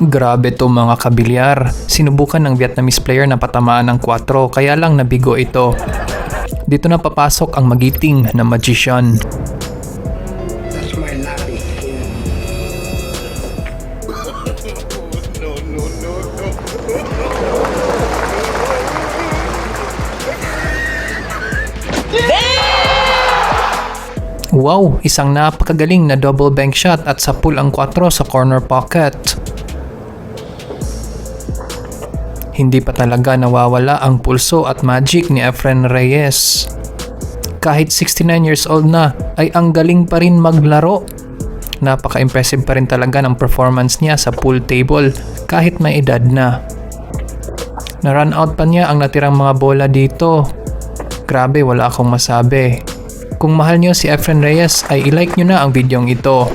Grabe to mga kabilyar. Sinubukan ng Vietnamese player na patamaan ng 4 kaya lang nabigo ito. Dito na papasok ang magiting na magician. Lappy. Wow, isang napakagaling na double bank shot at sa pull ang 4 sa corner pocket. Hindi pa talaga nawawala ang pulso at magic ni Efren Reyes. Kahit 69 years old na, ay ang galing pa rin maglaro. Napaka-impressive pa rin talaga ng performance niya sa pool table kahit may edad na. Na-run out pa niya ang natirang mga bola dito. Grabe, wala akong masabi. Kung mahal nyo si Efren Reyes ay ilike nyo na ang videong ito.